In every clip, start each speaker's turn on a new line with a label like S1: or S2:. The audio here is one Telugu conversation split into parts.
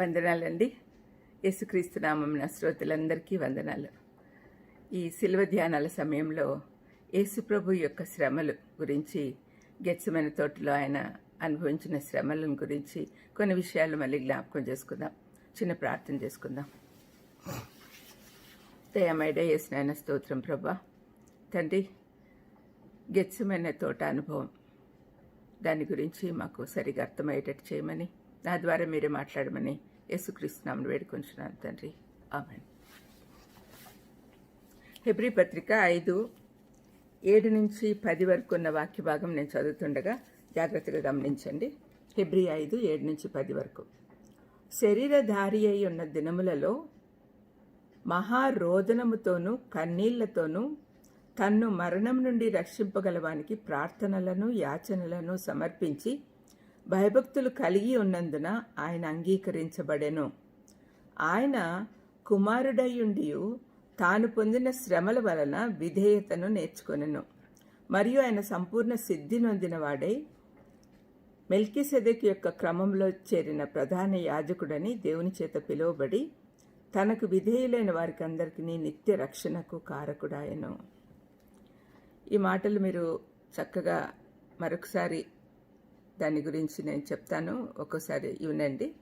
S1: వందనాలండి. యేసుక్రీస్తు నామం నా శ్రోతలందరికీ వందనాలు. ఈ శిల్వ ధ్యానాల సమయంలో యేసుప్రభు యొక్క శ్రమలు గురించి గెచ్చమైన తోటలో ఆయన అనుభవించిన శ్రమలను గురించి కొన్ని విషయాలు మళ్ళీ జ్ఞాపకం చేసుకుందాం. చిన్న ప్రార్థన చేసుకుందాం. దయమైడ యేసునాయన స్తోత్రం ప్రభా. తండ్రి గెచ్చమైన తోట అనుభవం దాని గురించి మాకు సరిగా అర్థమయ్యేటట్టు చేయమని నా ద్వారా మీరే మాట్లాడమని యేసుక్రీస్తునామను వేడుకొంచున్నాను తండ్రి. ఆమెన్. హెబ్రి పత్రిక ఐదు ఏడు నుంచి పది వరకు ఉన్న వాక్య భాగం నేను చదువుతుండగా జాగ్రత్తగా గమనించండి. హెబ్రి ఐదు ఏడు నుంచి పది వరకు. శరీరధారి అయి ఉన్న దినములలో మహారోదనముతోనూ కన్నీళ్ళతోనూ తన్ను మరణం నుండి రక్షింపగలవానికి ప్రార్థనలను యాచనలను సమర్పించి భయభక్తులు కలిగి ఉన్నందున ఆయన అంగీకరించబడెను. ఆయన కుమారుడయ్యుండి తాను పొందిన శ్రమల వలన విధేయతను నేర్చుకొనెను. మరియు ఆయన సంపూర్ణ సిద్ధి నొందినవాడై మెల్కిసెదెక్ యొక్క క్రమంలో చేరిన ప్రధాన యాజకుడని దేవుని చేత పిలువబడి తనకు విధేయులైన వారికి అందరికీ నిత్య రక్షణకు కారకుడాయను. ఈ మాటలు మీరు చక్కగా మరొకసారి దాని గురించి నేను చెప్తాను. ఒక్కోసారి వినండి.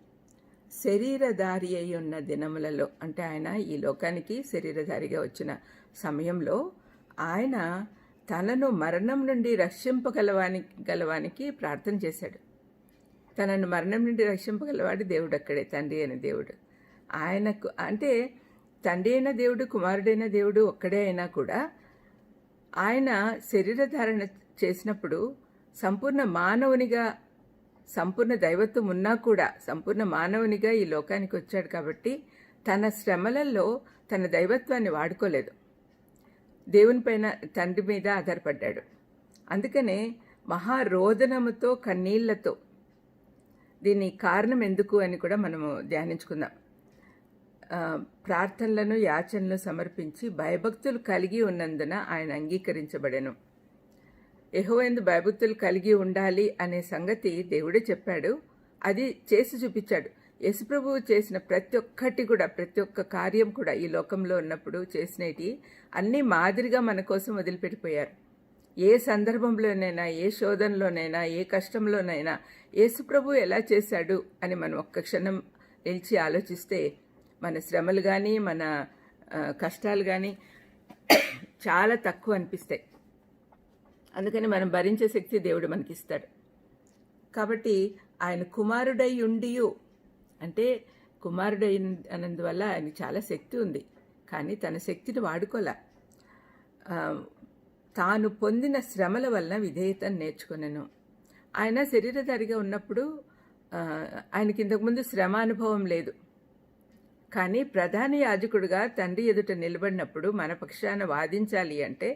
S1: శరీరధారి అయి ఉన్న దినములలో అంటే ఆయన ఈ లోకానికి శరీరధారిగా వచ్చిన సమయంలో ఆయన తనను మరణం నుండి రక్షింపగలవాని గలవానికి ప్రార్థన చేశాడు. తనను మరణం నుండి రక్షింపగలవాడు దేవుడు అక్కడే తండ్రి అయిన దేవుడు. ఆయనకు అంటే తండ్రి అయిన దేవుడు కుమారుడైన దేవుడు ఒక్కడే అయినా కూడా ఆయన శరీరధారణ చేసినప్పుడు సంపూర్ణ మానవునిగా సంపూర్ణ దైవత్వం ఉన్నా కూడా సంపూర్ణ మానవునిగా ఈ లోకానికి వచ్చాడు కాబట్టి తన శ్రమలలో తన దైవత్వాన్ని వాడుకోలేదు. దేవునిపైన తండ్రి మీద ఆధారపడ్డాడు. అందుకనే మహారోదనముతో కన్నీళ్ళతో దీని కారణం ఎందుకు అని కూడా మనము ధ్యానించుకుందాం. ప్రార్థనలను యాచనలు సమర్పించి భయభక్తులు కలిగి ఉన్నందున ఆయన అంగీకరించబడెను. ఎహోవైందు భయభక్తులు కలిగి ఉండాలి అనే సంగతి దేవుడే చెప్పాడు. అది చేసి చూపించాడు. యశుప్రభువు చేసిన ప్రతి ఒక్కటి కూడా ప్రతి ఒక్క కార్యం కూడా ఈ లోకంలో ఉన్నప్పుడు చేసినవి అన్నీ మాదిరిగా మన కోసం వదిలిపెట్టిపోయారు. ఏ సందర్భంలోనైనా ఏ శోధనలోనైనా ఏ కష్టంలోనైనా యేసుప్రభు ఎలా చేశాడు అని మనం ఒక్క క్షణం నిలిచి ఆలోచిస్తే మన శ్రమలు కానీ మన కష్టాలు కానీ చాలా తక్కువ అనిపిస్తాయి. అందుకని మనం భరించే శక్తి దేవుడు మనకిస్తాడు. కాబట్టి ఆయన కుమారుడై ఉండియు అంటే కుమారుడై అన్నందువల్ల ఆయనకి చాలా శక్తి ఉంది. కానీ తన శక్తిని వాడుకోలే. తాను పొందిన శ్రమల వలన విధేయతను నేర్చుకున్నాను ఆయన శరీరధారిగా ఉన్నప్పుడు ఆయనకి ఇంతకుముందు శ్రమ అనుభవం లేదు. కానీ ప్రధాన యాజకుడుగా తండ్రి ఎదుట నిలబడినప్పుడు మన పక్షాన వాదించాలి అంటే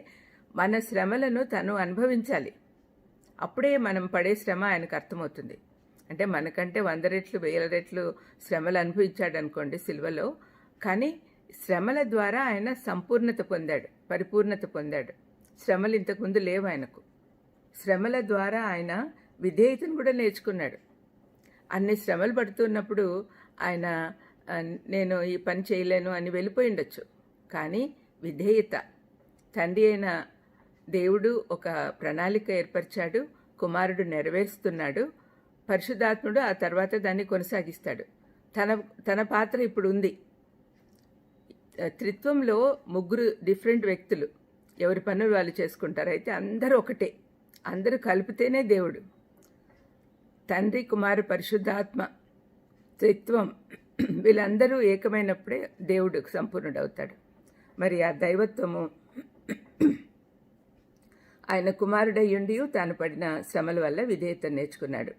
S1: మన శ్రమలను తను అనుభవించాలి. అప్పుడే మనం పడే శ్రమ ఆయనకు అర్థమవుతుంది. అంటే మనకంటే వంద రెట్లు వేల రెట్లు శ్రమలు అనుభవించాడు అనుకోండి సిల్వలో. కానీ శ్రమల ద్వారా ఆయన సంపూర్ణత పొందాడు పరిపూర్ణత పొందాడు. శ్రమలు ఇంతకుముందు లేవు ఆయనకు. శ్రమల ద్వారా ఆయన విధేయతను కూడా నేర్చుకున్నాడు. అన్ని శ్రమలు పడుతున్నప్పుడు ఆయన నేను ఈ పని చేయలేను అని వెళ్ళిపోయి ఉండొచ్చు. కానీ విధేయత తండ్రి అయిన దేవుడు ఒక ప్రణాళిక ఏర్పరిచాడు కుమారుడు నెరవేరుస్తున్నాడు పరిశుద్ధాత్ముడు ఆ తర్వాత దాన్ని కొనసాగిస్తాడు. తన తన పాత్ర ఇప్పుడు ఉంది త్రిత్వంలో ముగ్గురు డిఫరెంట్ వ్యక్తులు ఎవరి పనులు వాళ్ళు చేసుకుంటారు అయితే అందరూ ఒకటే. అందరూ కలిపితేనే దేవుడు. తండ్రి కుమారు పరిశుద్ధాత్మ త్రిత్వం వీళ్ళందరూ ఏకమైనప్పుడే దేవుడు సంపూర్ణుడవుతాడు. మరి ఆ దైవత్వము ఆయన కుమారుడయ్యుండి తాను పడిన శ్రమల వల్ల విధేయత నేర్చుకున్నాడు.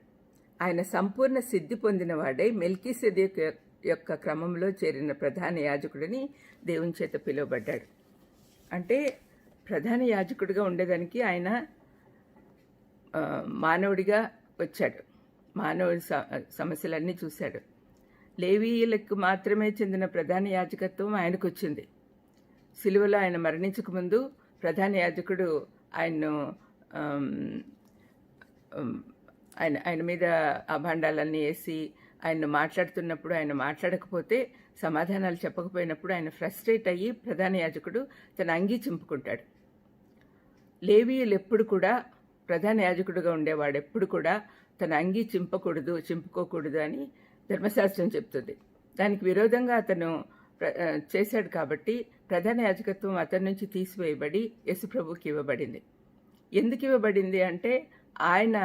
S1: ఆయన సంపూర్ణ సిద్ధి పొందినవాడై మెల్కీ యొక్క క్రమంలో చేరిన ప్రధాన యాజకుడిని దేవుని చేత పిలువబడ్డాడు. అంటే ప్రధాన యాజకుడిగా ఉండేదానికి ఆయన మానవుడిగా వచ్చాడు. మానవుడి సమస్యలన్నీ చూశాడు. లేవీయులకు మాత్రమే చెందిన ప్రధాన యాజకత్వం ఆయనకు వచ్చింది సిలువలో ఆయన మరణించకముందు ప్రధాన యాజకుడు ఆయన్ను ఆయన ఆయన మీద ఆ భాండాలన్నీ వేసి ఆయన మాట్లాడుతున్నప్పుడు ఆయన మాట్లాడకపోతే సమాధానాలు చెప్పకపోయినప్పుడు ఆయన ఫ్రస్ట్రేట్ అయ్యి ప్రధాన యాజకుడు తన అంగీ చింపుకుంటాడు. లేవీయులు ఎప్పుడు కూడా ప్రధాన యాజకుడుగా ఉండేవాడు ఎప్పుడు కూడా తన అంగీ చింపకూడదు చింపుకోకూడదు అని ధర్మశాస్త్రం చెప్తుంది. దానికి విరోధంగా అతను చేశాడు కాబట్టి ప్రధాన యాజకత్వం అతని నుంచి తీసివేయబడి యశుప్రభుకి ఇవ్వబడింది. ఎందుకు ఇవ్వబడింది అంటే ఆయన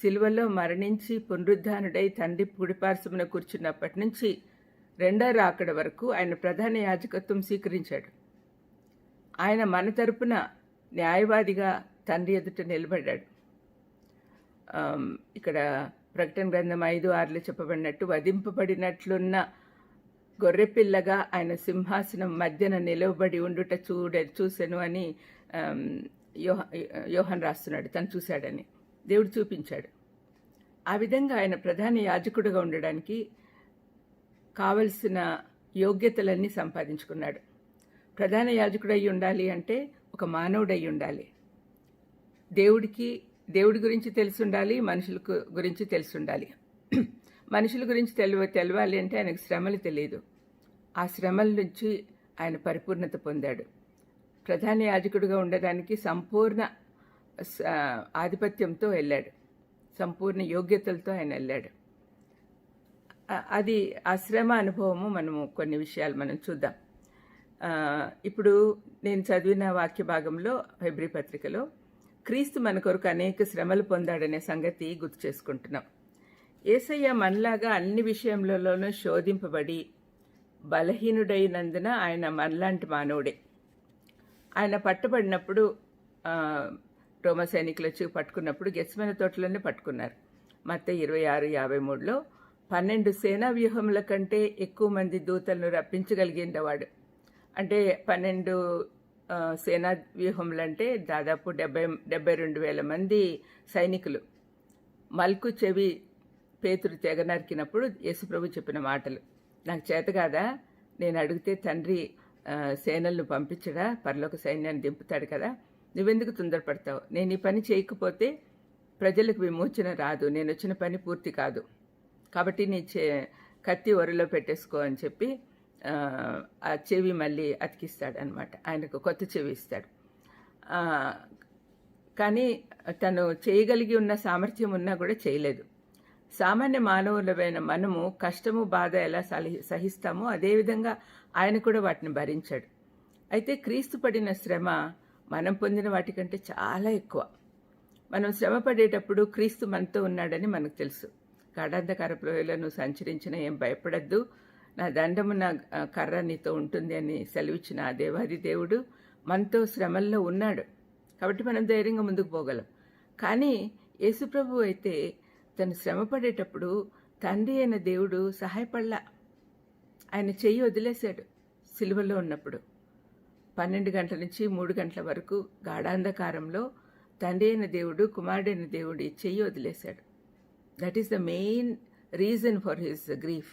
S1: సిలువలో మరణించి పునరుద్ధానుడై తండ్రి పుడిపార్శ్వమున కూర్చున్నప్పటి నుంచి రెండో రాకడ వరకు ఆయన ప్రధాన యాజకత్వం స్వీకరించాడు. ఆయన మన తరపున న్యాయవాదిగా తండ్రి ఎదుట నిలబడ్డాడు. ఇక్కడ ప్రకటన గ్రంథం ఐదు ఆరులో చెప్పబడినట్టు వధింపబడినట్లున్న గొర్రెపిల్లగా ఆయన సింహాసనం మధ్యన నిలవబడి ఉండుట చూడ చూసెను అని యోహ యోహన్ రాస్తున్నాడు తను చూశాడని. దేవుడు చూపించాడు. ఆ విధంగా ఆయన ప్రధాన యాజకుడుగా ఉండడానికి కావలసిన యోగ్యతలన్నీ సంపాదించుకున్నాడు. ప్రధాన యాజకుడు అయి ఉండాలి అంటే ఒక మానవుడై ఉండాలి. దేవుడికి దేవుడి గురించి తెలిసి ఉండాలి మనుషుల గురించి తెలిసి ఉండాలి మనుషుల గురించి తెలివ తెలవాలి అంటే ఆయనకు శ్రమలు తెలియదు. ఆ శ్రమల నుంచి ఆయన పరిపూర్ణత పొందాడు. ప్రధాన యాజకుడిగా ఉండడానికి సంపూర్ణ స- ఆధిపత్యంతో వెళ్ళాడు. సంపూర్ణ యోగ్యతలతో ఆయన వెళ్ళాడు. అది ఆ శ్రమ అనుభవము మనము కొన్ని విషయాలు మనం చూద్దాం. ఇప్పుడు నేను చదివిన వాక్య భాగంలో ఫిబ్రి పత్రికలో క్రీస్తు మన కొరకు అనేక శ్రమలు పొందాడనే సంగతి గుర్తు చేసుకుంటున్నాం. ఏసయ్య మనలాగా అన్ని విషయంలోనూ శోధింపబడి బలహీనుడైనందున ఆయన మనలాంటి మానవుడే. ఆయన పట్టుబడినప్పుడు రోమ సైనికులు వచ్చి పట్టుకున్నప్పుడు గెస్మైన తోటలోనే పట్టుకున్నారు. మత్త ఇరవై ఆరు యాభై మూడులో పన్నెండు సేనా వ్యూహముల కంటే ఎక్కువ మంది దూతలను రప్పించగలిగిండేవాడు అంటే పన్నెండు సేనా వ్యూహములంటే దాదాపు డెబ్బై డెబ్బై రెండు వేల మంది సైనికులు. మల్కు చెవి పేతురు తెగ నరికినప్పుడు యేసుప్రభు చెప్పిన మాటలు. నాకు చేత కాదా? నేను అడిగితే తండ్రి సేనల్ని సేనలను పంపించడా? పరలోక సైన్యాన్ని దింపుతాడు కదా? నువ్వెందుకు తొందరపడతావు? నేను ఈ పని చేయకపోతే ప్రజలకు విమోచన రాదు. నేను వచ్చిన పని పూర్తి కాదు. కాబట్టి నీ చే కత్తి ఒరిలో పెట్టేసుకో అని చెప్పి ఆ, చెవి మళ్ళీ అతికిస్తాడు అనమాట ఆయనకు కొత్త చెవి ఇస్తాడు. కానీ తను చేయగలిగి ఉన్న సామర్థ్యం ఉన్నా కూడా చేయలేదు. సామాన్య మానవులమైన మనము కష్టము బాధ ఎలా సహిస్తామో అదేవిధంగా ఆయన కూడా వాటిని భరించాడు. అయితే క్రీస్తు పడిన శ్రమ మనం పొందిన వాటికంటే చాలా ఎక్కువ. మనం శ్రమ పడేటప్పుడు క్రీస్తు మనతో ఉన్నాడని మనకు తెలుసు. గాఢాంధకార లోయలో నువ్వు సంచరించిన ఏం భయపడద్దు. నా దండము నా కర్ర నీతో ఉంటుంది అని సెలవిచ్చిన ఆ దేవాది దేవుడు మనతో శ్రమల్లో ఉన్నాడు. కాబట్టి మనం ధైర్యంగా ముందుకు పోగలం. కానీ యేసుప్రభు అయితే తను శ్రమ పడేటప్పుడు తండ్రి అయిన దేవుడు సహాయపడలా. ఆయన చెయ్యి వదిలేశాడు సిలువలో ఉన్నప్పుడు. పన్నెండు గంటల నుంచి మూడు గంటల వరకు గాఢాంధకారంలో తండ్రి అయిన దేవుడు కుమారుడైన దేవుడి చెయ్యి వదిలేశాడు. That is the main reason for his grief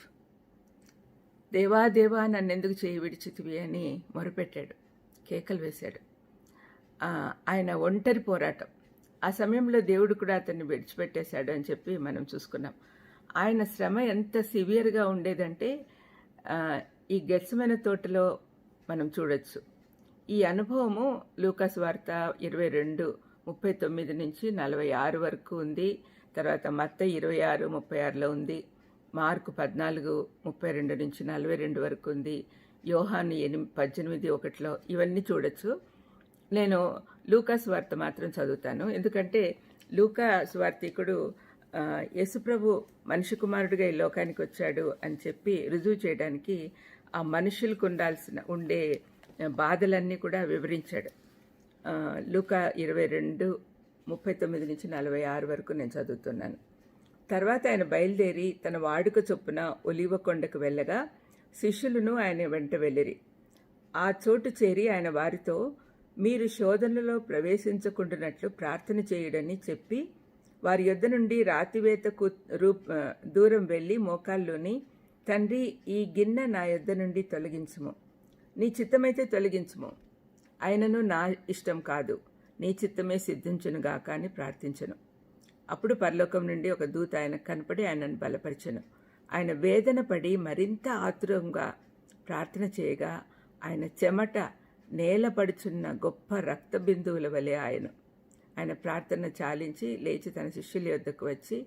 S1: దేవా దేవా నన్నెందుకు చేయి విడిచితివి అని మొరపెట్టాడు. కేకలు వేశాడు. ఆయన ఒంటరి పోరాటం. ఆ సమయంలో దేవుడు కూడా అతన్ని విడిచిపెట్టేశాడు అని చెప్పి మనం చూసుకున్నాం. ఆయన శ్రమ ఎంత సివియర్గా ఉండేదంటే ఈ గెస్సమైన తోటలో మనం చూడొచ్చు. ఈ అనుభవము లూకాస్ వార్త ఇరవై రెండు ముప్పై తొమ్మిది నుంచి నలభై ఆరు వరకు ఉంది. తర్వాత మత్త ఇరవై ఆరు ముప్పై ఆరులో ఉంది. మార్కు పద్నాలుగు ముప్పై రెండు నుంచి నలభై రెండు వరకు ఉంది. యోహాను ఎనిమిది పద్దెనిమిది ఒకటిలో ఇవన్నీ చూడొచ్చు. నేను లూకా స్వార్త మాత్రం చదువుతాను. ఎందుకంటే లూకా స్వార్థికుడు యేసుప్రభు మనిషి కుమారుడిగా ఈ లోకానికి వచ్చాడు అని చెప్పి రుజువు చేయడానికి ఆ మనుషులకు ఉండాల్సిన ఉండే బాధలన్నీ కూడా వివరించాడు. లూకా ఇరవై రెండు ముప్పై తొమ్మిది నుంచి నలభై ఆరు వరకు నేను చదువుతున్నాను. తర్వాత ఆయన బయలుదేరి తన వాడుక చొప్పున ఒలివ కొండకు వెళ్ళగా శిష్యులను ఆయన వెంట వెళ్ళిరి. ఆ చోటు చేరి ఆయన వారితో మీరు శోధనలో ప్రవేశించకుండానట్లు ప్రార్థన చేయడని చెప్పి వారి యొద్ద నుండి రాతివేతకు రూప్ దూరం వెళ్ళి మోకాల్లోని తండ్రి ఈ గిన్నె నా యొద్ద నుండి తొలగించుము. నీ చిత్తమైతే తొలగించుము. ఆయనను నా ఇష్టం కాదు. నీ చిత్తమే సిద్ధించునుగాక అని ప్రార్థించను. అప్పుడు పరలోకం నుండి ఒక దూత ఆయనకు కనపడి ఆయనను బలపరచను. ఆయన వేదన పడి మరింత ఆతురంగా ప్రార్థన చేయగా ఆయన చెమట నేలపడుచున్న గొప్ప రక్త బిందువుల వలె ఆయన. ఆయన ప్రార్థన చాలించి లేచి తన శిష్యుల యొద్దకు వచ్చి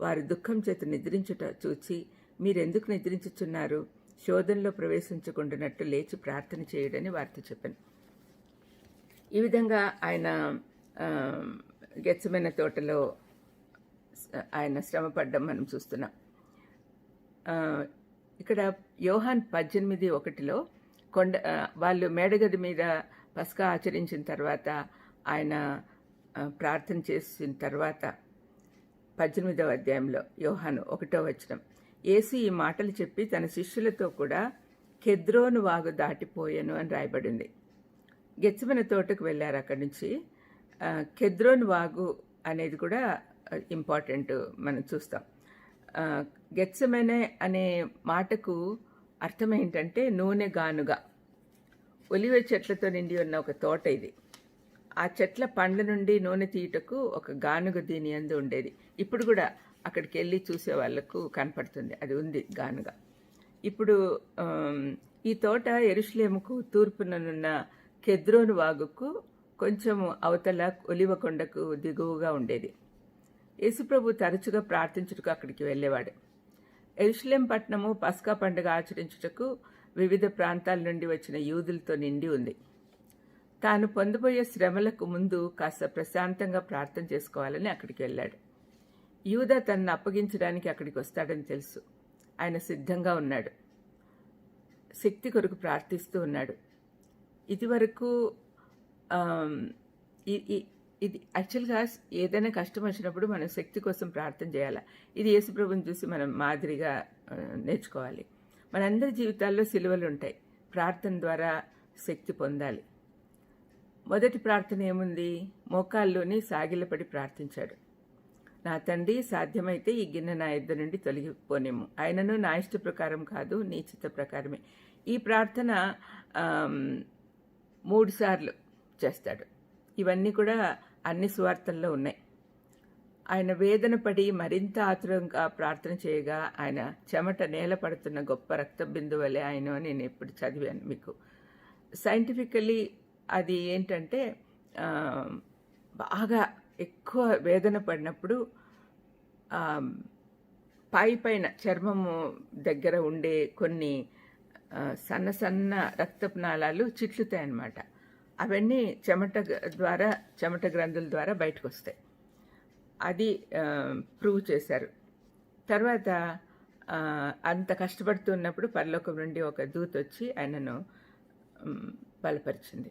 S1: వారి దుఃఖం చేత నిద్రించుట చూచి మీరెందుకు నిద్రించుచున్నారు? శోధనలో ప్రవేశించకుండానట్టు లేచి ప్రార్థన చేయడని వారితో చెప్పాను. ఈ విధంగా ఆయన గెచ్చమైన తోటలో ఆయన శ్రమపడ్డం మనం చూస్తున్నాం. ఇక్కడ యోహాన్ పద్దెనిమిది ఒకటిలో కొండ వాళ్ళు మేడగది మీద పస్కా ఆచరించిన తర్వాత ఆయన ప్రార్థన చేసిన తర్వాత పద్దెనిమిదవ అధ్యాయంలో యోహాను ఒకటో వచనం యేసు ఈ మాటలు చెప్పి తన శిష్యులతో కూడా కెద్రోను వాగు దాటిపోయాను అని రాయబడింది. గెచ్చమన తోటకు వెళ్ళారు అక్కడి నుంచి. కెద్రోన్ వాగు అనేది కూడా ఇంపార్టెంట్ మనం చూస్తాం. గెచ్చమనే అనే మాటకు అర్థం ఏంటంటే నూనె గానుగా. ఒలివ చెట్లతో నిండి ఉన్న ఒక తోట ఇది. ఆ చెట్ల పండ్ల నుండి నూనె తీయటకు ఒక గానుగ దీని అందు ఉండేది. ఇప్పుడు కూడా అక్కడికి వెళ్ళి చూసే వాళ్ళకు కనపడుతుంది. అది ఉంది గానుగ. ఇప్పుడు ఈ తోట ఎరుషులేముకు తూర్పుననున్న కెద్రోను వాగుకు కొంచెం అవతల ఒలివ కొండకు దిగువగా ఉండేది. యేసుప్రభు తరచుగా ప్రార్థించుటకు అక్కడికి వెళ్ళేవాడు. ఎరుషులేం పట్టణము పస్కా పండుగ ఆచరించుటకు వివిధ ప్రాంతాల నుండి వచ్చిన యూదులతో నిండి ఉంది. తాను పొందబోయే శ్రమలకు ముందు కాస్త ప్రశాంతంగా ప్రార్థన చేసుకోవాలని అక్కడికి వెళ్ళాడు. యూద తనను అప్పగించడానికి అక్కడికి వస్తాడని తెలుసు. ఆయన సిద్ధంగా ఉన్నాడు. శక్తి కొరకు ప్రార్థిస్తూ ఉన్నాడు. ఇదివరకు ఇది యాక్చువల్గా ఏదైనా కష్టం వచ్చినప్పుడు మనం శక్తి కోసం ప్రార్థన చేయాలి? ఇది యేసుప్రభుని చూసి మనం మాదిరిగా నేర్చుకోవాలి. మనందరి జీవితాల్లో సిలువలు ఉంటాయి. ప్రార్థన ద్వారా శక్తి పొందాలి. మొదటి ప్రార్థన ఏముంది? మోకాల్లోని సాగిలపడి ప్రార్థించాడు. నా తండ్రి సాధ్యమైతే ఈ గిన్నె నా ఇద్దరు నుండి తొలగిపోనేము ఆయనను నా ఇష్ట ప్రకారం కాదు నీ చిత్త ప్రకారమే. ఈ ప్రార్థన మూడు సార్లు చేస్తాడు. ఇవన్నీ కూడా అన్ని సువార్తల్లో ఉన్నాయి. ఆయన వేదన పడి మరింత ఆతురంగా ప్రార్థన చేయగా ఆయన చెమట నేల పడుతున్న గొప్ప రక్త బిందువు ఆయన అని నేను ఎప్పుడు చదివాను మీకు. సైంటిఫికలీ అది ఏంటంటే బాగా ఎక్కువ వేదన పడినప్పుడు పై పైన చర్మము దగ్గర ఉండే కొన్ని సన్న సన్న రక్తపు నాళాలు చిట్లుతాయి అన్నమాట అవన్నీ చెమట ద్వారా చెమట గ్రంథుల ద్వారా బయటకు వస్తాయి అది ప్రూవ్ చేశారు. తర్వాత అంత కష్టపడుతున్నప్పుడు పరలోకం నుండి ఒక దూత వచ్చి ఆయనను బలపరిచింది.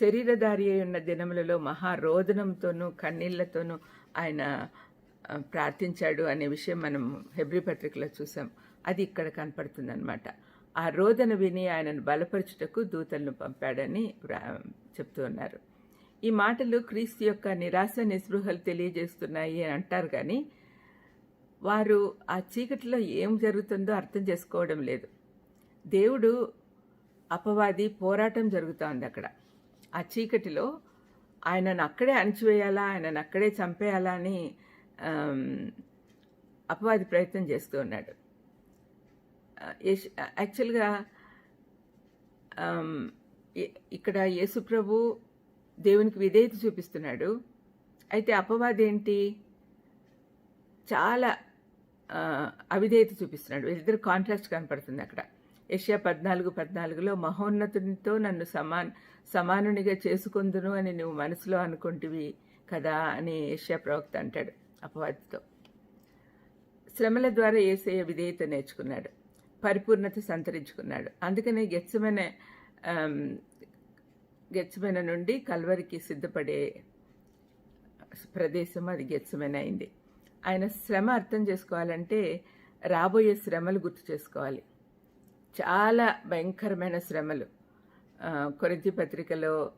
S1: శరీరధారి అయి ఉన్న దినములలో మహారోదనంతోనూ కన్నీళ్ళతోనూ ఆయన ప్రార్థించాడు అనే విషయం మనం హెబ్రి పత్రికలో చూసాం. అది ఇక్కడ కనపడుతుందన్నమాట. ఆ రోదన విని ఆయనను బలపరచుటకు దూతలను పంపాడని చెప్తూ ఉన్నారు. ఈ మాటలు క్రీస్తు యొక్క నిరాశ నిస్పృహలు తెలియజేస్తున్నాయి అని అంటారు కానీ వారు ఆ చీకటిలో ఏం జరుగుతుందో అర్థం చేసుకోవడం లేదు. దేవుడు అపవాది పోరాటం జరుగుతోంది అక్కడ. ఆ చీకటిలో ఆయనను అక్కడే అణచివేయాలా ఆయనను అక్కడే చంపేయాలా అని అపవాది ప్రయత్నం చేస్తూ ఉన్నాడు. యాక్చువల్గా ఇక్కడ యేసుప్రభు దేవునికి విధేయత చూపిస్తున్నాడు. అయితే అపవాది ఏంటి చాలా అవిధేయత చూపిస్తున్నాడు. ఇద్దరు కాంట్రాస్ట్ కనపడుతుంది అక్కడ. ఏషియా పద్నాలుగు పద్నాలుగులో మహోన్నతునితో నన్ను సమాన్ సమానునిగా చేసుకుందును అని నువ్వు మనసులో అనుకుంటివి కదా అని ఏషియా ప్రవక్త అంటాడు అపవాదితో. శ్రమల ద్వారా ఏసయ్య విధేయత నేర్చుకున్నాడు. పరిపూర్ణత సంతరించుకున్నాడు. అందుకనే గెచ్చమైన గెచ్చమైన నుండి కల్వరికి సిద్ధపడే ప్రదేశం అది గెచ్చమైన అయింది. ఆయన శ్రమ అర్థం చేసుకోవాలంటే రాబోయే శ్రమలు గుర్తు చేసుకోవాలి. చాలా భయంకరమైన శ్రమలు. కొరింతి పత్రికలో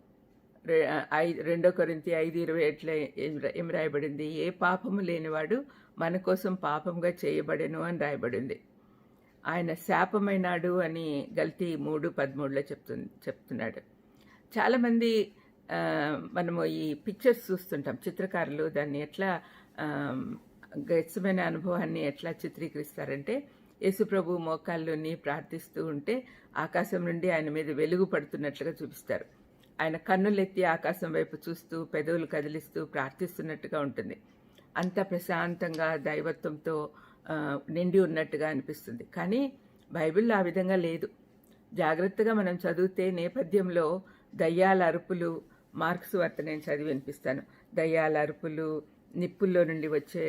S1: రెండో కొరింతి ఐదు ఇరవై ఎట్లా ఏం- ఏం రాయబడింది? ఏ పాపము లేనివాడు మన కోసం పాపంగా చేయబడెను అని రాయబడింది. ఆయన శాపమైనాడు అని గల్తీ మూడు పదమూడులో చెప్తు చెప్తున్నాడు. చాలామంది మనము ఈ పిక్చర్స్ చూస్తుంటాం. చిత్రకారులు దాన్ని ఎట్లా గచ్చమైన అనుభవాన్ని ఎట్లా చిత్రీకరిస్తారంటే యేసుప్రభు మోకాల్లోని ప్రార్థిస్తూ ఉంటే ఆకాశం నుండి ఆయన మీద వెలుగు పడుతున్నట్లుగా చూపిస్తారు. ఆయన కన్నులెత్తి ఆకాశం వైపు చూస్తూ పెదవులు కదిలిస్తూ ప్రార్థిస్తున్నట్టుగా ఉంటుంది. అంత ప్రశాంతంగా దైవత్వంతో నిండి ఉన్నట్టుగా అనిపిస్తుంది. కానీ బైబిల్లో ఆ విధంగా లేదు. జాగ్రత్తగా మనం చదివితే నేపథ్యంలో దయ్యాల అరుపులు మార్క్స్ వార్త నేను చదివి వినిపిస్తాను. దయ్యాల అరుపులు నిప్పుల్లో నుండి వచ్చే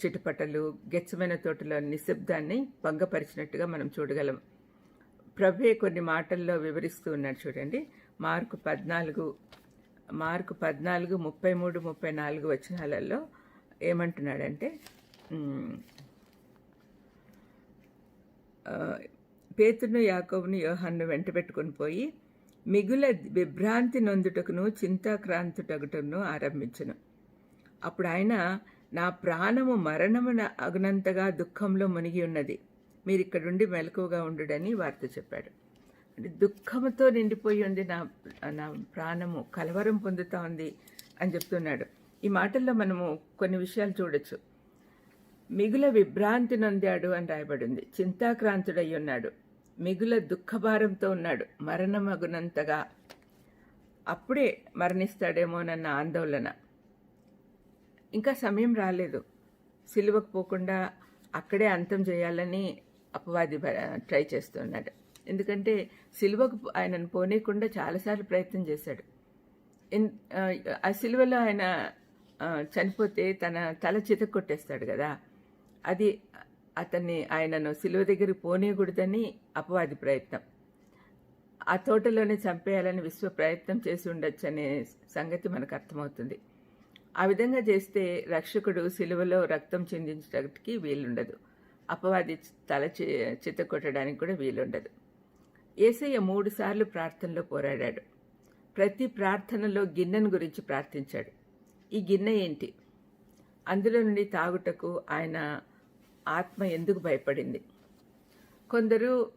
S1: చిటపటలు గెచ్చమైన తోటలో నిశ్శబ్దాన్ని భంగపరిచినట్టుగా మనం చూడగలం. ప్రభే కొన్ని మాటల్లో వివరిస్తూ ఉన్నాడు చూడండి. మార్కు పద్నాలుగు మార్కు పద్నాలుగు ముప్పై మూడు ముప్పై నాలుగు వచనాలలో ఏమంటున్నాడంటే పేతును యాకోబును యోహాన్ను వెంట పెట్టుకుని పోయి మిగుల విభ్రాంతి నొందుటకును చింతాక్రాంతుటగుటను ఆరంభించను. అప్పుడు ఆయన నా ప్రాణము మరణమున అగునంతగా దుఃఖంలో మునిగి ఉన్నది. మీరు ఇక్కడుండి మెలకువగా ఉండుడని వార్త చెప్పాడు. అంటే దుఃఖంతో నిండిపోయి ఉంది నా నా ప్రాణము కలవరం పొందుతా ఉంది అని చెప్తున్నాడు. ఈ మాటల్లో మనము కొన్ని విషయాలు చూడొచ్చు. మిగుల విభ్రాంతి నొందాడు అని రాయబడింది. చింతాక్రాంతుడై ఉన్నాడు మిగుల దుఃఖభారంతో ఉన్నాడు. మరణమగునంతగా అప్పుడే మరణిస్తాడేమోనన్న ఆందోళన. ఇంకా సమయం రాలేదు. సిలువకు పోకుండా అక్కడే అంతం చేయాలని అపవాది బ- ట్రై చేస్తున్నాడు. ఎందుకంటే సిలువకు ఆయనను పోనీయకుండా చాలాసార్లు ప్రయత్నం చేశాడు. ఆ, సిలువలో ఆయన చనిపోతే తన తల చితక్కొట్టేస్తాడు కదా. అది అతన్ని ఆయనను సిలువ దగ్గర పోనీయకూడదని అపవాది ప్రయత్నం. ఆ తోటలోనే చంపేయాలని విశ్వ ప్రయత్నం చేసి ఉండొచ్చు అనే సంగతి మనకు అర్థమవుతుంది. ఆ విధంగా చేస్తే రక్షకుడు సిలువలో రక్తం చెందించడానికి వీలుండదు. అపవాది తల చి- చిత్త కొట్టడానికి కూడా వీలుండదు. ఏసయ్య మూడు సార్లు ప్రార్థనలో పోరాడాడు. ప్రతి ప్రార్థనలో గిన్నెను గురించి ప్రార్థించాడు. ఈ గిన్నె ఏంటి? అందులో నుండి తాగుటకు ఆయన ఆత్మ ఎందుకు భయపడింది? కొందరు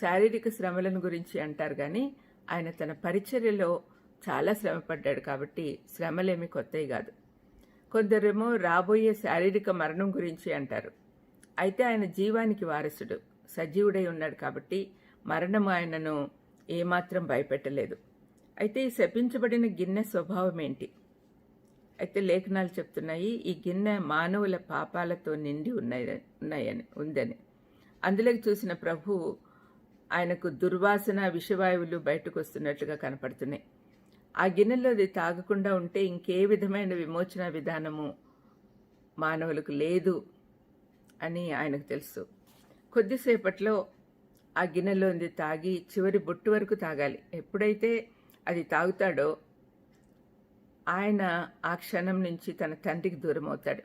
S1: శారీరక శ్రమలను గురించి అంటారు కానీ ఆయన తన పరిచర్యలో చాలా శ్రమపడ్డాడు కాబట్టి శ్రమలేమి కొత్తవి కాదు. కొందరేమో రాబోయే శారీరక మరణం గురించి అంటారు. అయితే ఆయన జీవానికి వారసుడు సజీవుడై ఉన్నాడు కాబట్టి మరణం ఆయనను ఏమాత్రం భయపెట్టలేదు. అయితే ఈ శపించబడిన గిన్నె స్వభావం ఏంటి అయితే లేఖనాలు చెప్తున్నాయి ఈ గిన్నె మానవుల పాపాలతో నిండి ఉన్నాయి ఉన్నాయని ఉందని. అందులోకి చూసిన ప్రభు ఆయనకు దుర్వాసన విషవాయువులు బయటకు వస్తున్నట్లుగా కనపడుతున్నాయి. ఆ గిన్నెలో అది తాగకుండా ఉంటే ఇంకే విధమైన విమోచన విధానము మానవులకు లేదు అని ఆయనకు తెలుసు. కొద్దిసేపట్లో ఆ గిన్నెలోంది తాగి చివరి బొట్టు వరకు తాగాలి. ఎప్పుడైతే అది తాగుతాడో ఆయన ఆ క్షణం నుంచి తన తండ్రికి దూరం అవుతాడు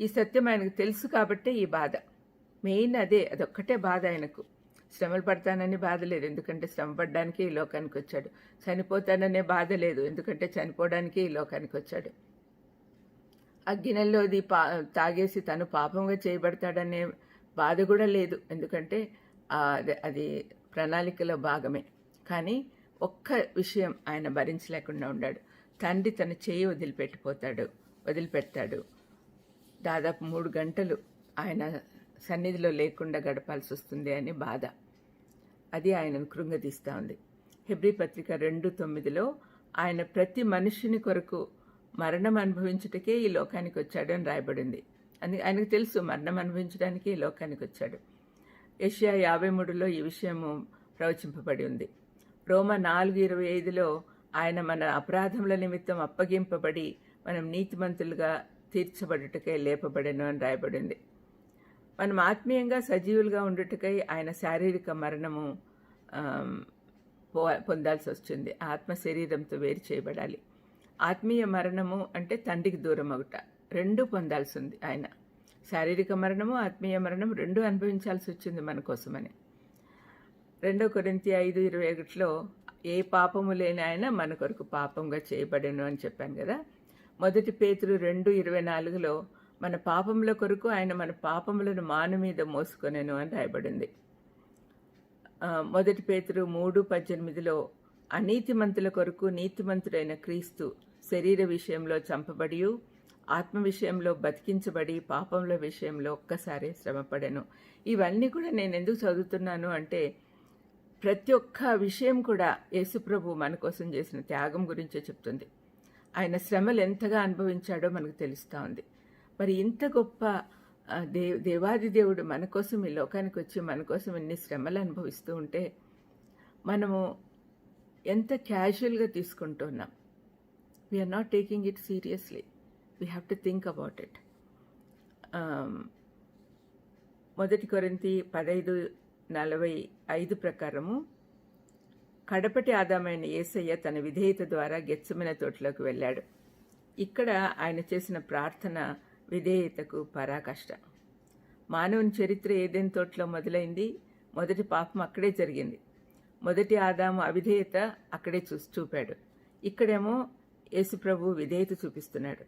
S1: ఈ సత్యం ఆయనకు తెలుసు కాబట్టే ఈ బాధ. మెయిన్ అదే అదొక్కటే బాధ ఆయనకు. శ్రమలు పడతానని బాధ లేదు. ఎందుకంటే శ్రమ పడడానికి ఈ లోకానికి వచ్చాడు. చనిపోతాననే బాధ లేదు. ఎందుకంటే చనిపోవడానికి ఈ లోకానికి వచ్చాడు. ఆ పా తాగేసి తను పాపంగా చేయబడతాడనే బాధ కూడా లేదు. ఎందుకంటే అది- అది ప్రణాళికలో భాగమే. కానీ ఒక్క విషయం ఆయన భరించలేకుండా ఉన్నాడు తండ్రి తన చేయి వదిలిపెట్టిపోతాడు వదిలిపెడతాడు. దాదాపు మూడు గంటలు ఆయన సన్నిధిలో లేకుండా గడపాల్సి వస్తుంది అని బాధ. అది ఆయనను కృంగదీస్తూ ఉంది. హెబ్రి పత్రిక రెండు తొమ్మిదిలో ఆయన ప్రతి మనుషుని కొరకు మరణం అనుభవించుటకే ఈ లోకానికి వచ్చాడు అని రాయబడింది. అని ఆయనకు తెలుసు మరణం అనుభవించడానికి ఈ లోకానికి వచ్చాడు. ఏషియా యాభై మూడులో ఈ విషయము ప్రవచింపబడి ఉంది. రోమ నాలుగు ఇరవై ఐదులో ఆయన మన అపరాధముల నిమిత్తం అప్పగింపబడి మనం నీతిమంతులుగా తీర్చబడుటకై లేపబడెను అని రాయబడింది. మనం ఆత్మీయంగా సజీవులుగా ఉండుటకై ఆయన శారీరక మరణము పొందాల్సి వస్తుంది. ఆత్మ శరీరంతో వేరు చేయబడాలి. ఆత్మీయ మరణము అంటే తండ్రికి దూరం అవుట. రెండు పొందాల్సి ఉంది ఆయన. శారీరక మరణము ఆత్మీయ మరణం రెండు అనుభవించాల్సి వచ్చింది మన కోసమని. రెండో కొరింతి ఐదు ఇరవై ఒకటిలో ఏ పాపము లేని ఆయన మన కొరకు పాపంగా చేయబడెను అని చెప్పాను కదా. మొదటి పేతురు రెండు ఇరవై నాలుగులో మన పాపముల కొరకు ఆయన మన పాపములను మాను మీద మోసుకొనెను అని రాయబడింది. మొదటి పేతురు మూడు పద్దెనిమిదిలో అనీతిమంతుల కొరకు నీతిమంతుడైన క్రీస్తు శరీర విషయంలో చంపబడి ఆత్మ విషయంలో బతికించబడి పాపముల విషయంలో ఒక్కసారి శ్రమపడను. ఇవన్నీ కూడా నేను ఎందుకు చదువుతున్నాను అంటే ప్రతి ఒక్క విషయం కూడా యేసుప్రభు మన కోసం చేసిన త్యాగం గురించే చెప్తుంది. ఆయన శ్రమలు ఎంతగా అనుభవించాడో మనకు తెలుస్తూ ఉంది. మరి ఇంత గొప్ప దే దేవాది దేవుడు మన కోసం ఈ లోకానికి వచ్చి మన కోసం ఇన్ని శ్రమలు అనుభవిస్తూ ఉంటే మనము ఎంత క్యాజువల్గా తీసుకుంటున్నాం. We're not taking it seriously we have to think about it మొదటి కొరింతి పదైదు నలభై ఐదు ప్రకారము కడపటి ఆదామైన యేసయ్య తన విధేయత ద్వారా గెచ్చమైన తోటలోకి వెళ్ళాడు. ఇక్కడ ఆయన చేసిన ప్రార్థన విధేయతకు పరాకష్ట. మానవుని చరిత్ర ఏదైనా తోటలో మొదలైంది మొదటి పాపం అక్కడే జరిగింది. మొదటి ఆదాము అవిధేయత అక్కడే చూసి చూపాడు. ఇక్కడేమో యేసుప్రభు విధేయత చూపిస్తున్నాడు.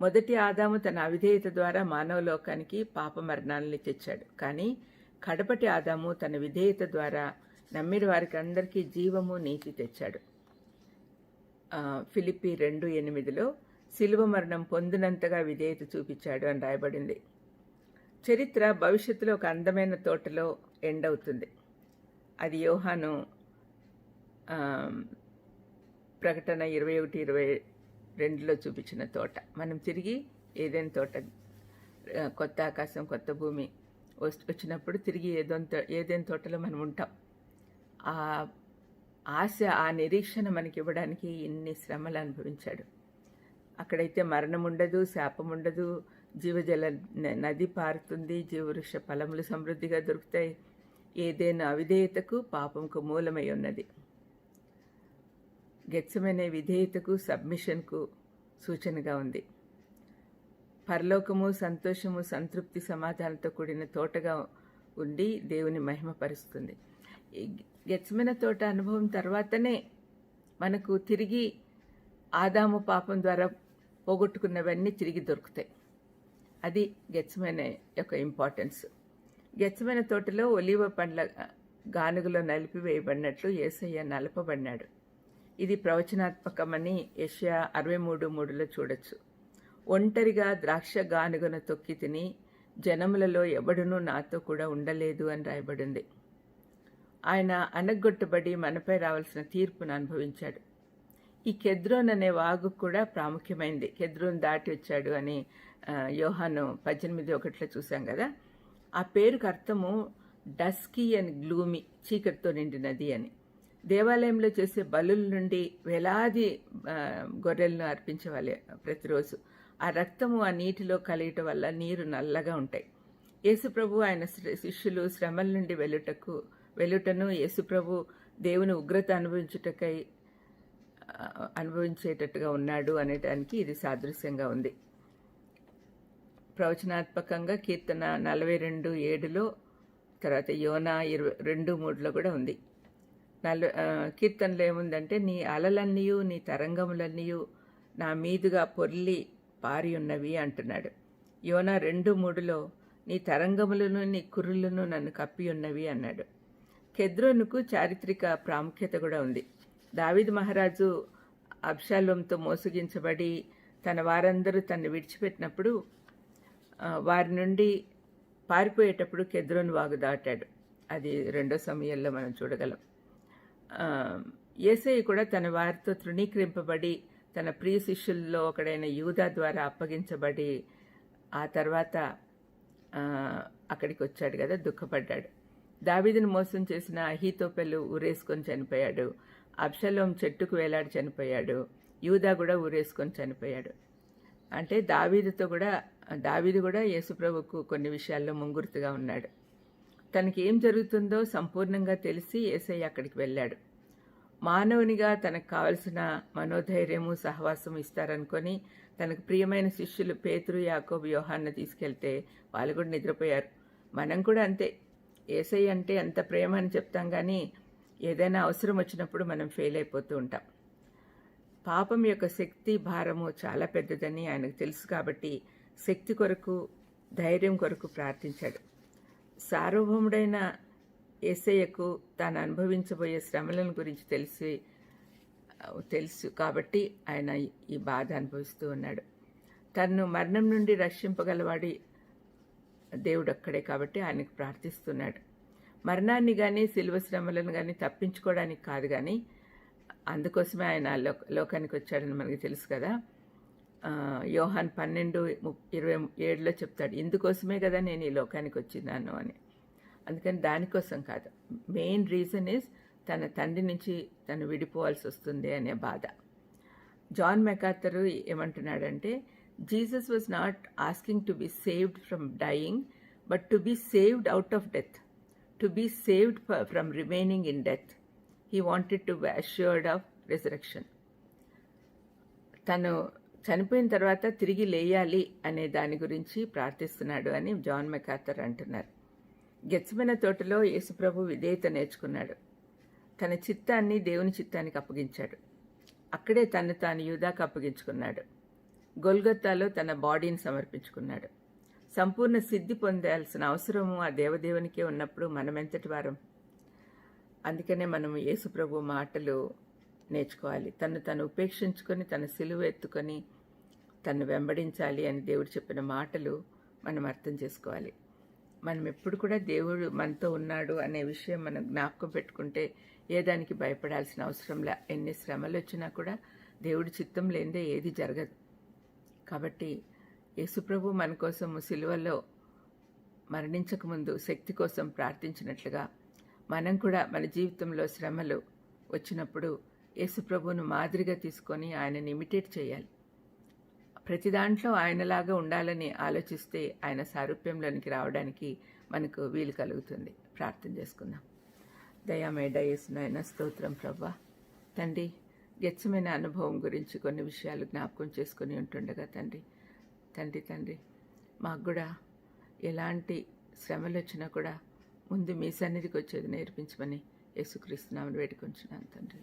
S1: మొదటి ఆదాము తన అవిధేయత ద్వారా మానవ లోకానికి పాప మరణాలని తెచ్చాడు. కానీ కడపటి ఆదాము తన విధేయత ద్వారా నమ్మిన వారికి అందరికీ జీవము నీతి తెచ్చాడు. ఆ, ఫిలిప్పి రెండు ఎనిమిదిలో శిలువ మరణం పొందినంతగా విధేయత చూపించాడు అని రాయబడింది. చరిత్ర భవిష్యత్తులో ఒక అందమైన తోటలో ఎండ్ అవుతుంది అది యోహాను ప్రకటన ఇరవై ఒకటి ఇరవై రెండులో చూపించిన తోట. మనం తిరిగి ఏదైనా తోట కొత్త ఆకాశం కొత్త భూమి వచ్చినప్పుడు తిరిగి ఏదో ఏదైనా తోటలో మనం ఉంటాం. ఆ ఆశ ఆ నిరీక్షణ మనకి ఇవ్వడానికి ఇన్ని శ్రమలు అనుభవించాడు. అక్కడైతే మరణం ఉండదు శాపం ఉండదు జీవజల నది పారుతుంది జీవవృక్ష ఫలములు సమృద్ధిగా దొరుకుతాయి. ఏదైనా అవిధేయతకు పాపంకు మూలమై ఉన్నది. గెచ్చమనే విధేయతకు సబ్మిషన్కు సూచనగా ఉంది. పరలోకము సంతోషము సంతృప్తి సమాధానంతో కూడిన తోటగా ఉండి దేవుని మహిమపరుస్తుంది. ఈ గెచ్చమైన తోట అనుభవం తర్వాతనే మనకు తిరిగి ఆదాము పాపం ద్వారా పోగొట్టుకున్నవన్నీ తిరిగి దొరుకుతాయి. అది గెచ్చమైన యొక్క ఇంపార్టెన్స్. గెచ్చమైన తోటలో ఒలివ పండ్ల గానుగలో నలిపివేయబడినట్లు ఏసయ్య నలపబడినాడు. ఇది ప్రవచనాత్మకమని ఏషియా అరవై మూడు మూడులో చూడొచ్చు. ఒంటరిగా ద్రాక్ష గానుగన తొక్కి తిని జనములలో ఎవడునూ నాతో కూడా ఉండలేదు అని రాయబడింది. ఆయన అనగొట్టబడి మనపై రావాల్సిన తీర్పును అనుభవించాడు. ఈ కెద్రోన్ అనే వాగు కూడా ప్రాముఖ్యమైంది. కెద్రోన్ దాటి వచ్చాడు అని యోహాను పద్దెనిమిది ఒకటిలో చూసాం కదా. ఆ పేరుకు అర్థము డస్కీ అండ్ గ్లూమి చీకటితో నిండినది అని. దేవాలయంలో చేసే బలుల నుండి వేలాది గొర్రెలను అర్పించేవాళ్ళే ప్రతిరోజు. ఆ రక్తము ఆ నీటిలో కలియటం వల్ల నీరు నల్లగా ఉంటాయి. యేసుప్రభు ఆయన శిష్యులు శ్రమల నుండి వెలుటకు వెలుటను యేసుప్రభు దేవుని ఉగ్రత అనుభవించుటకై అనుభవించేటట్టుగా ఉన్నాడు అనేటానికి ఇది సాదృశ్యంగా ఉంది. ప్రవచనాత్మకంగా కీర్తన నలభై రెండు ఏడులో తర్వాత యోనా ఇరవై రెండు మూడులో కూడా ఉంది. నలు కీర్తనలు కీర్తనలో ఏముందంటే నీ అలలన్నీయు నీ తరంగములన్నీయు నా మీదుగా పొర్లి పారి ఉన్నవి అంటున్నాడు. యోనా రెండు మూడులో నీ తరంగములను నీ కుర్రులను నన్ను కప్పి ఉన్నవి అన్నాడు. కెద్రోనుకు చారిత్రక ప్రాముఖ్యత కూడా ఉంది. దావిద్ మహారాజు అబ్షాలోంతో మోసగించబడి తన వారందరూ తను విడిచిపెట్టినప్పుడు వారి నుండి పారిపోయేటప్పుడు కెద్రోను వాగు దాటాడు. అది రెండో సమయంలో మనం చూడగలం. ఏసై కూడా తన వారితో తృణీకరింపబడి తన ప్రియ శిష్యుల్లో ఒకడైన యూదా ద్వారా అప్పగించబడి ఆ తర్వాత అక్కడికి వచ్చాడు కదా దుఃఖపడ్డాడు. దావీదును మోసం చేసిన అహీతోపెలు ఊరేసుకొని చనిపోయాడు. అబ్షలోం చెట్టుకు వేలాడి చనిపోయాడు. యూదా కూడా ఊరేసుకొని చనిపోయాడు. అంటే దావీదుతో కూడా దావీదు కూడా యేసుప్రభుకు కొన్ని విషయాల్లో ముంగుర్తుగా ఉన్నాడు. తనకి ఏం జరుగుతుందో సంపూర్ణంగా తెలిసి ఏసయ్య అక్కడికి వెళ్ళాడు. మానవునిగా తనకు కావలసిన మనోధైర్యము సహవాసం ఇస్తారనుకొని తనకు ప్రియమైన శిష్యులు పేతురు యాకోబు వ్యూహాన్ని తీసుకెళ్తే వాళ్ళు కూడా నిద్రపోయారు. మనం కూడా అంతే. ఏసై అంటే ఎంత ప్రేమ అని చెప్తాం కానీ ఏదైనా అవసరం వచ్చినప్పుడు మనం ఫెయిల్ అయిపోతూ ఉంటాం. పాపం యొక్క శక్తి భారము చాలా పెద్దదని ఆయనకు తెలుసు కాబట్టి శక్తి కొరకు ధైర్యం కొరకు ప్రార్థించాడు. సార్వభౌముడైన ఏసయ్యకు తాను అనుభవించబోయే శ్రమలను గురించి తెలిసి తెలుసు కాబట్టి ఆయన ఈ బాధ అనుభవిస్తూ ఉన్నాడు. తన్ను మరణం నుండి రక్షింపగలవాడి దేవుడు అక్కడే కాబట్టి ఆయనకు ప్రార్థిస్తున్నాడు. మరణాన్ని కానీ శిల్వ శ్రమలను కానీ తప్పించుకోవడానికి కాదు కానీ అందుకోసమే ఆయన లో- లోకానికి వచ్చాడని మనకి తెలుసు కదా. యోహాన్ పన్నెండు ము- ఇరవై ఏడులో చెప్తాడు ఇందుకోసమే కదా నేను ఈ లోకానికి వచ్చినాను అని. అందుకని దానికోసం కాదు. మెయిన్ రీజన్ ఇస్ తన తండ్రి నుంచి తను విడిపోవాల్సి వస్తుంది అనే బాధ. జాన్ మెకాథర్ ఏమంటున్నాడంటే Jesus was not asking to be saved from dying but to be saved out of death. To be saved from remaining in death he wanted to be assured of resurrection. తను చనిపోయిన తర్వాత తిరిగి లేయాలి అనే దాని గురించి ప్రార్థిస్తున్నాడు అని జాన్ మెకాథర్ అంటున్నారు. గెచ్చమైన తోటలో యేసుప్రభు విధేయత నేర్చుకున్నాడు. తన చిత్తాన్ని దేవుని చిత్తానికి అప్పగించాడు. అక్కడే తను తాను యూదాకు అప్పగించుకున్నాడు. గొల్గొత్తాలో తన బాడీని సమర్పించుకున్నాడు. సంపూర్ణ సిద్ధి పొందాల్సిన అవసరము ఆ దేవదేవునికే ఉన్నప్పుడు మనమెంతటి వారం? అందుకనే మనం యేసుప్రభు మాటలు నేర్చుకోవాలి. తను తను ఉపేక్షించుకొని తన సిలువ ఎత్తుకొని తను వెంబడించాలి అని దేవుడు చెప్పిన మాటలు మనం అర్థం చేసుకోవాలి. మనం ఎప్పుడు కూడా దేవుడు మనతో ఉన్నాడు అనే విషయం మనం జ్ఞాపకం పెట్టుకుంటే ఏ దానికి భయపడాల్సిన అవసరం లే. ఎన్ని శ్రమలు వచ్చినా కూడా దేవుడి చిత్తం లేనిదే ఏది జరగదు. కాబట్టి యేసుప్రభు మన కోసం సిలువలో మరణించకముందు శక్తి కోసం ప్రార్థించినట్లుగా మనం కూడా మన జీవితంలో శ్రమలు వచ్చినప్పుడు యేసుప్రభువును మాదిరిగా తీసుకొని ఆయనని ఇమిటేట్ చేయాలి. ప్రతి దాంట్లో ఆయనలాగా ఉండాలని ఆలోచిస్తే ఆయన సారూప్యంలోనికి రావడానికి మనకు వీలు కలుగుతుంది. ప్రార్థన చేసుకుందాం. దయామేడ యేసునాయన స్తోత్రం ప్రభా. తండ్రి గెచ్చమైన అనుభవం గురించి కొన్ని విషయాలు జ్ఞాపకం చేసుకుని ఉంటుండగా తండ్రి తండ్రి తండ్రి మాకు కూడా ఎలాంటి శ్రమలు వచ్చినా కూడా ముందు మీ సన్నిధికి వచ్చేది నేర్పించమని యేసుక్రీస్తున్నామని వేడుకొంచున్నాను తండ్రి.